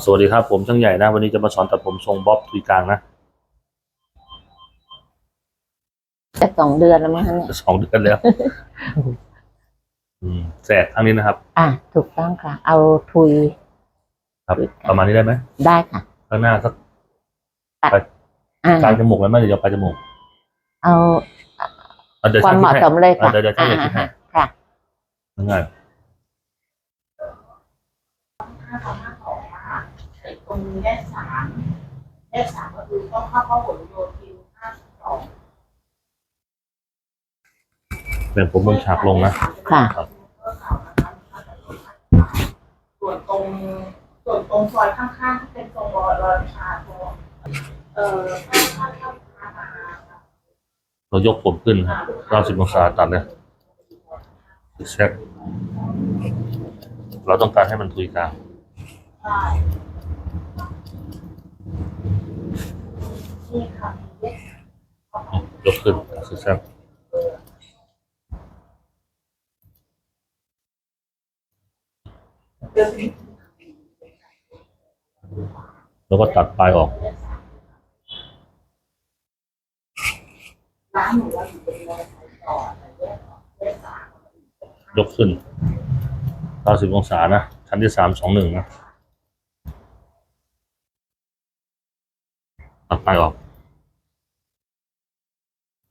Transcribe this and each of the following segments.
สวัสดีครับ ผมช่างใหญ่นะ วันนี้จะมาสอนตัดผมทรงบ๊อบทุยกลางนะจะสองเดือนแล้วมั้งคะเนี่ยจะสองเดือนแล้วอืมแสกทางนี้นะครับ อะถูกต้องค่ะ เอาทุย ครับทุยกลางประมาณนี้ได้ไหมได้ค่ะข้างหน้าสักอะไปอ่ากลางจมูกแล้วไหมเดี๋ยวปลายจมูก เอาอะเดี๋ยวความเหมาะสมเลยค่ะเดี๋ยวเดี๋ยวช่างใหญ่คิดให้อ่าค่ะง่าย ไอ้ตรงแยกสามแยกสามก็คือต้องเข้าเข้าหัวโยธินห้าสองแบ่งผมมุมฉากลงนะค่ะ ส่วนตรงส่วนตรงซอยข้างๆที่เป็นตรงรอยรอยชาตรงเอ่อข้างข้างข้างข้างมาเรายกผมขึ้นเก้าสิบองศาตัดเลยแทรกเราต้องการให้มันทุยกลาง ใช่นี่ค่ะ ยกขึ้นแทรกแล้วก็ตัดปลายออกยกแยกสามยกขึ้น 90 องศานะ ชั้นที่ 3 2 1 นะ ตัดปลายออก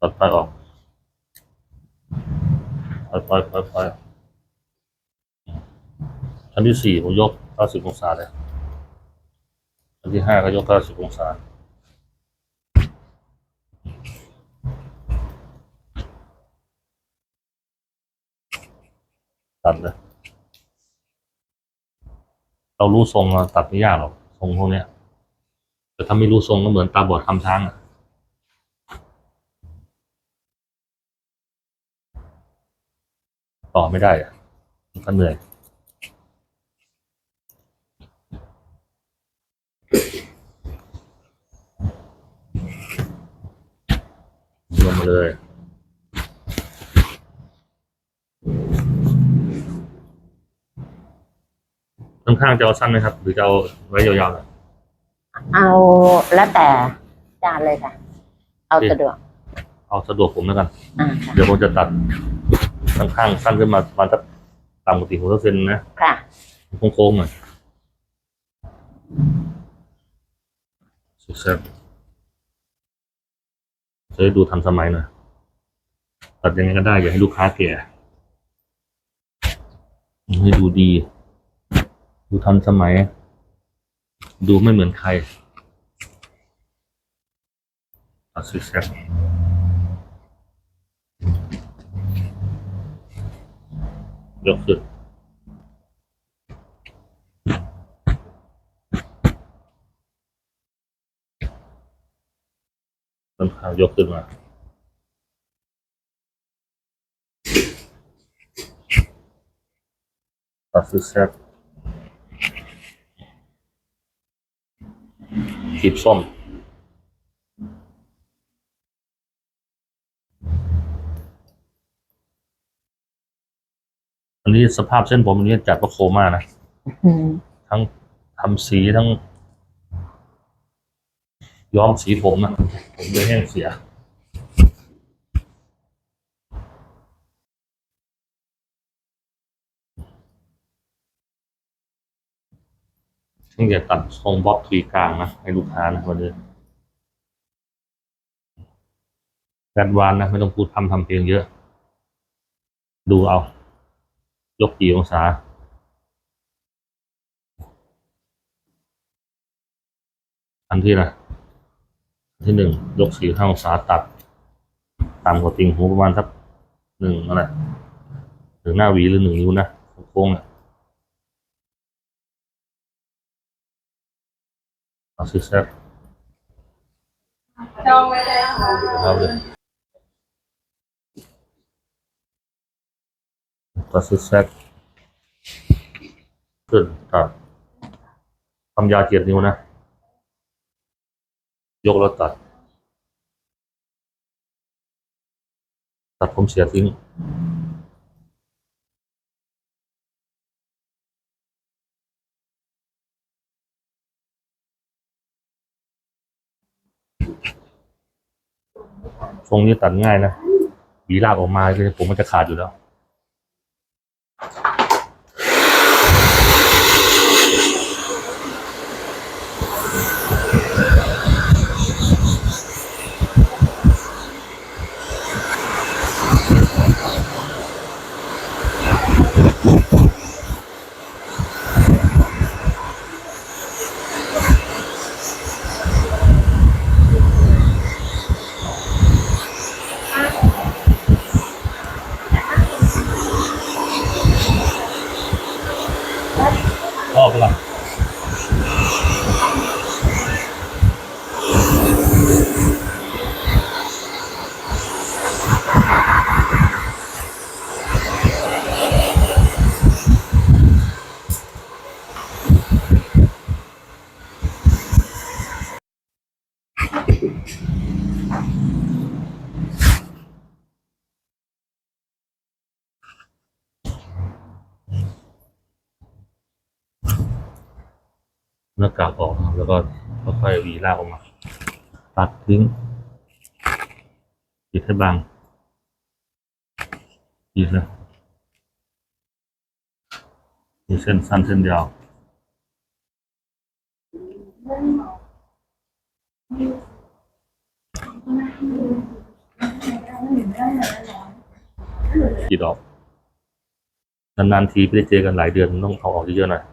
ตัดปลายออกปล่อยปล่อยปล่อยปล่อยชั้นที่4ผมยก90องศาเลยชั้นที่5ก็ยก90องศาตัดเลยเรารู้ทรงตัดไม่ยากหรอกทรงพวกเนี้ยแต่ถ้าไม่รู้ทรงก็เหมือนตาบอดคำช้างอะ ต่อไม่ได้อะมันก็เหนื่อย ลงมาเลยข้างๆจะเอาสั้นไหมครับ หรือจะเอาไว้ยาวๆหน่อยเอาแล้วแต่จานเลยค่ะ เอาสะดวกเอาสะดวกผมแล้วกัน อ่าค่ะ เดี๋ยวผมจะตัด ข้างๆสั้นขึ้นมาประมาณสักต่ำกว่าสี่หัวเซนนะค่ะโค้งๆหน่อยสุดแซ่บจะได้ดูทันสมัยหน่อยตัดยังไงก็ได้อย่าให้ลูกค้าแก่ให้ดูดี ดูทันสมัย ดูไม่เหมือนใครตัดสุดแซ่บ ยกขึ้นต้นขาวยกขึ้นมาตัดซึกแซกขีบส้ม อันนี้สภาพเส้นผมอันนี้จัดว่าโคม่านะอืมทั้งทำสีทั้ง ย้อมสีผมนะผมเลยแห้งเสียซึ่งจะตัดทรงบ๊อบทุยกลางนะให้ลูกค้านะวันนี้แอดวานนะ ไม่ต้องพูดทำทำเพลงเยอะ ดูเอา ยกกี่องศา อันที่นะอันที่หนึ่งยกสี่ห้าองศาตัดต่ำกว่าติ่งหูประมาณสักหนึ่งอะไรหนึ่งหน้าหวีหรือหนึ่งนิ้วนะโค้งๆเนี่ยเอาซิกแซกจองไว้แล้วค่ะ ปสิทธิ์แซกขึ้นตัดทำยาเจ็ดนิ้วนะ ยกแล้วตัด ตัดผมเสียทิ้งตรงนี้ตัดง่ายนะ หวีลากออกมาผมมันจะขาดอยู่แล้ว เนื้อกากออกนะครับแล้วก็ค่อยๆวีลากออกมา ตัดทิ้งปิดให้บางปิดนะมีเส้นสั้นเส้นยาว กี่ดอก นานๆทีไม่ได้เจอกันหลายเดือนต้องเอาออกเยอะๆหน่อย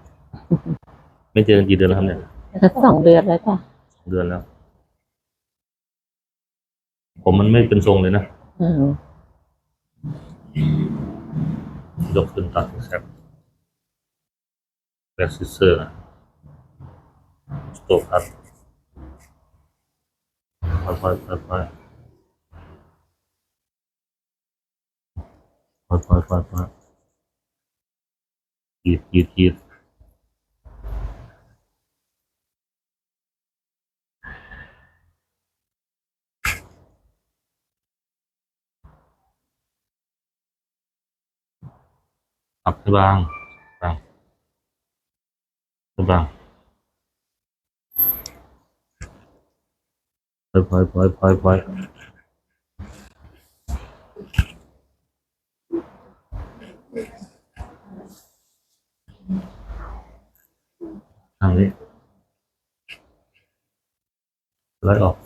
ไม่เจอกันกี่เดือนแล้วครับเนี่ยสองเดือนแล้วจ้ะสองเดือนแล้ว ผมมันไม่เป็นทรงเลยนะอืมยกขึ้นตัดแซบแบ็กซิเซอร์สโตคัตค่อยๆค่อยๆ ค่อยๆค่อยๆค่อยๆค่อยๆกรีดกรีดกรีดอับให้บางบางให้บางค่อยๆค่อยๆค่อยๆค่อย ทางนี้ไล่ออก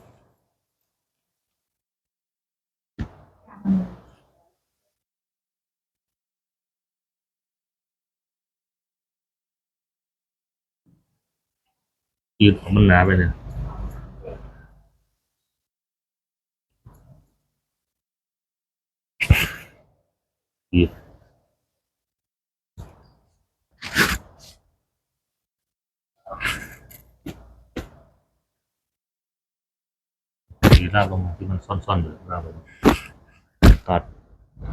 ยืดของมันหนาไปเนี่ยยืด ยืดลากลงมาที่มันซ่อนๆอยู่ลากลงตัดโถ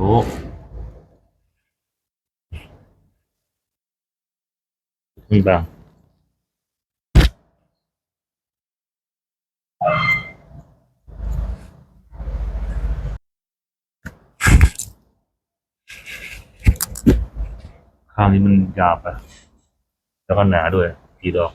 นี่บางข้างนี้มันยาวไปแล้วก็หนาด้วยกี่ดอก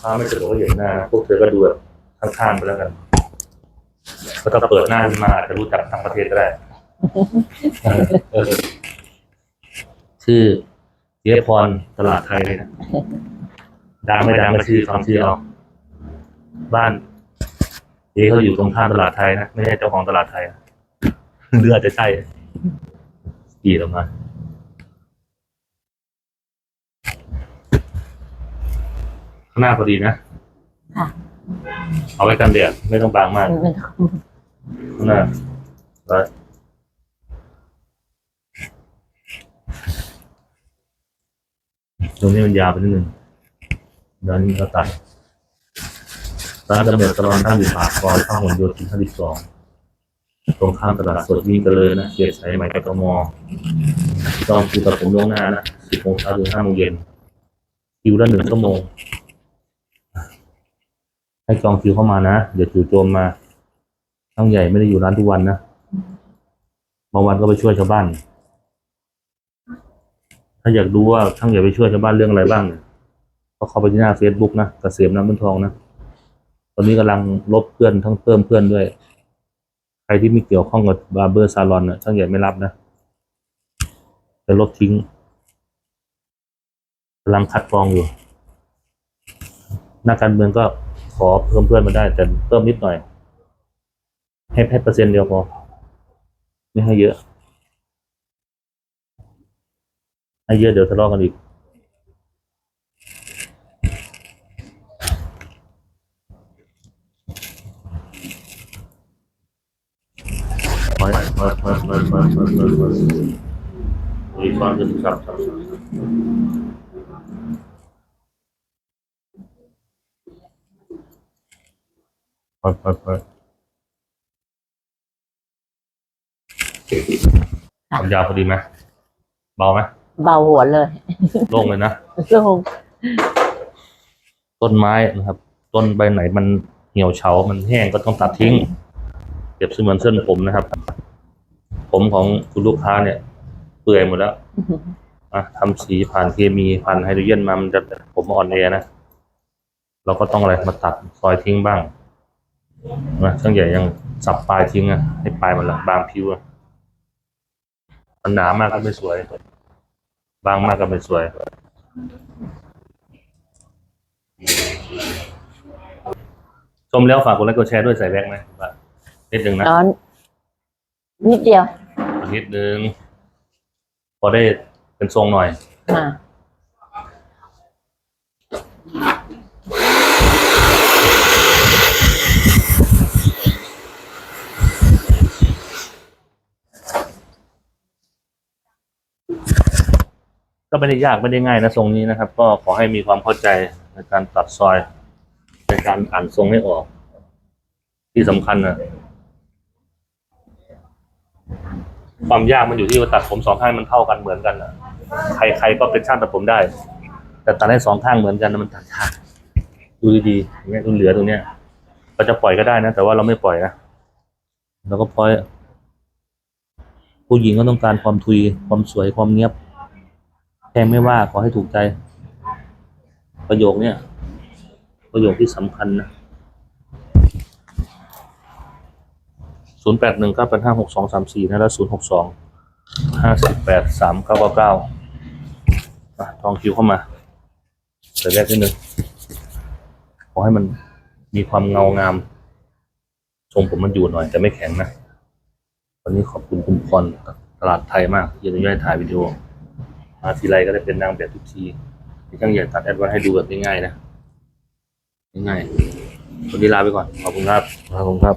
ถ้าไม่สะดวกก็เห็นหน้าพวกเธอก็ดูแบบข้างๆไปแล้วกันก็ถ้าเปิดหน้าขึ้นมาอาจจะรู้จักทั้งประเทศก็ได้ชื่อเยพรตลาดไทยเลยนะดังไม่ดังก็ชื่อความชื่อเอาบ้านเจ๊เขาอยู่ตรงข้ามตลาดไทยนะไม่ใช่เจ้าของตลาดไทยเรืออาจจะใช่กี่ลงมาข้าง หน้าพอดีนะค่ะ เอาไว้กันแดดไม่ต้องบางมากไม่ต้องข้างหน้าไว้ตรงนี้มันยาวไปนิดนึงด้านนี้ก็ตัดร้านดำเนินตลอดท่านอยู่ปากซอยข้าวหนโยธินห้าสิบสองตรงข้ามตลาดสดวิ่งกันเลยนะเขตสายไหมกทมจองคิวกับผมล่วงหน้านะสิบโมงเช้าถึงห้าโมงเย็นคิวละหนึ่งชั่วโมง ให้จองคิวเข้ามานะเดี๋ยวจู่โจมมาช่างใหญ่ไม่ได้อยู่ร้านทุกวันนะบางวันก็ไปช่วยชาวบ้าน ถ้าอยากดูว่าช่างใหญ่ไปช่วยชาวบ้านเรื่องอะไรบ้างก็เข้าไปที่หน้าเฟซบุ๊กนะกเกษมน้ำมันทองนะตอนนี้กำลังลบเพื่อนทั้งเพิ่มเพื่อนด้วย ใครที่ไม่เกี่ยวข้องกับบาร์เบอร์ซาลอนนะช่างใหญ่ไม่รับนะจะลบทิ้งกำลังคัดกรองอยู่นักการเมืองก็ ขอเพิ่มเพื่อนมาได้ แต่เพิ่มนิดหน่อย ให้แค่เปอร์เซ็นต์เดียวพอ ไม่ให้เยอะ ให้เยอะเดี๋ยวทะเลาะกันอีกไปไปไปไปไปไปไปไปอีกความจะสับสั บสับไปไปไปความยาวพอดีไหมเบาไหมเบาหัวเลย โล่งเลยนะโล่งต้นไม้นะครับ ต้นใบไหนมันเหี่ยวเฉา มันแห้งก็ต้องตัดทิ้งเปรียบเสมือนเส้นผมนะครับ ผมของคุณลูกค้าเนี่ย เปื่อยหมดแล้วอะทำสีผ่านเคมีผ่านไฮโดรเจนมามันจะผมอ่อนแอนะ เราก็ต้องอะไรมาตัดซอยทิ้งบ้าง นะช่างใหญ่ยังสับปลายทิ้งอะให้ปลายมันละบางผิวอะมันหนามากก็ไม่สวย บางมากก็ไม่สวยชมแล้วฝากกดไลค์กดแชร์ด้วยใส่แบ็กไหมว่านิดนึงนะร้อนนิดเดียวนิดนึงพอได้เป็นทรงหน่อยอ่า ก็ไม่ได้ยากไม่ได้ง่ายนะทรงนี้นะครับ ก็ขอให้มีความเข้าใจในการตัดซอย ในการอ่านทรงให้ออก ที่สำคัญนะความยากมันอยู่ที่ว่าตัดผมสองข้างมันเท่ากันเหมือนกันนะใครใครก็เป็นช่างตัดผมได้ แต่ตัดให้สองข้างเหมือนกันนะมันตัดยากดูดีๆเงี้ยตรงเหลือตรงเนี้ยเราจะปล่อยก็ได้นะ แต่ว่าเราไม่ปล่อยนะเราก็พอยผู้หญิงก็ต้องการความทุยความสวยความเนี้ยบ แพงไม่ว่าขอให้ถูกใจ ประโยคเนี้ยประโยคที่สำคัญนะศูนย์แปดหนึ่งเก้าแปดห้าหกสองสามสี่นะแล้วศูนย์หกสองห้าสิบแปดสามเก้าเก้าเก้าทองคิวเข้ามาแต่แรกที่หนึ่งขอให้มันมีความเงางามทรงผมมันอยู่หน่อยแต่ไม่แข็งนะ วันนี้ขอบคุณคุณพรตลาดไทยมากที่อนุญาตให้ถ่ายวิดีโอ มาทีไรก็ได้เป็นนางแบบทุกทีที่ช่างใหญ่ตัดแอดวานให้ดูแบบง่ายๆนะง่ายๆวันนี้ลาไปก่อนขอบคุณครับ ขอบคุณครับ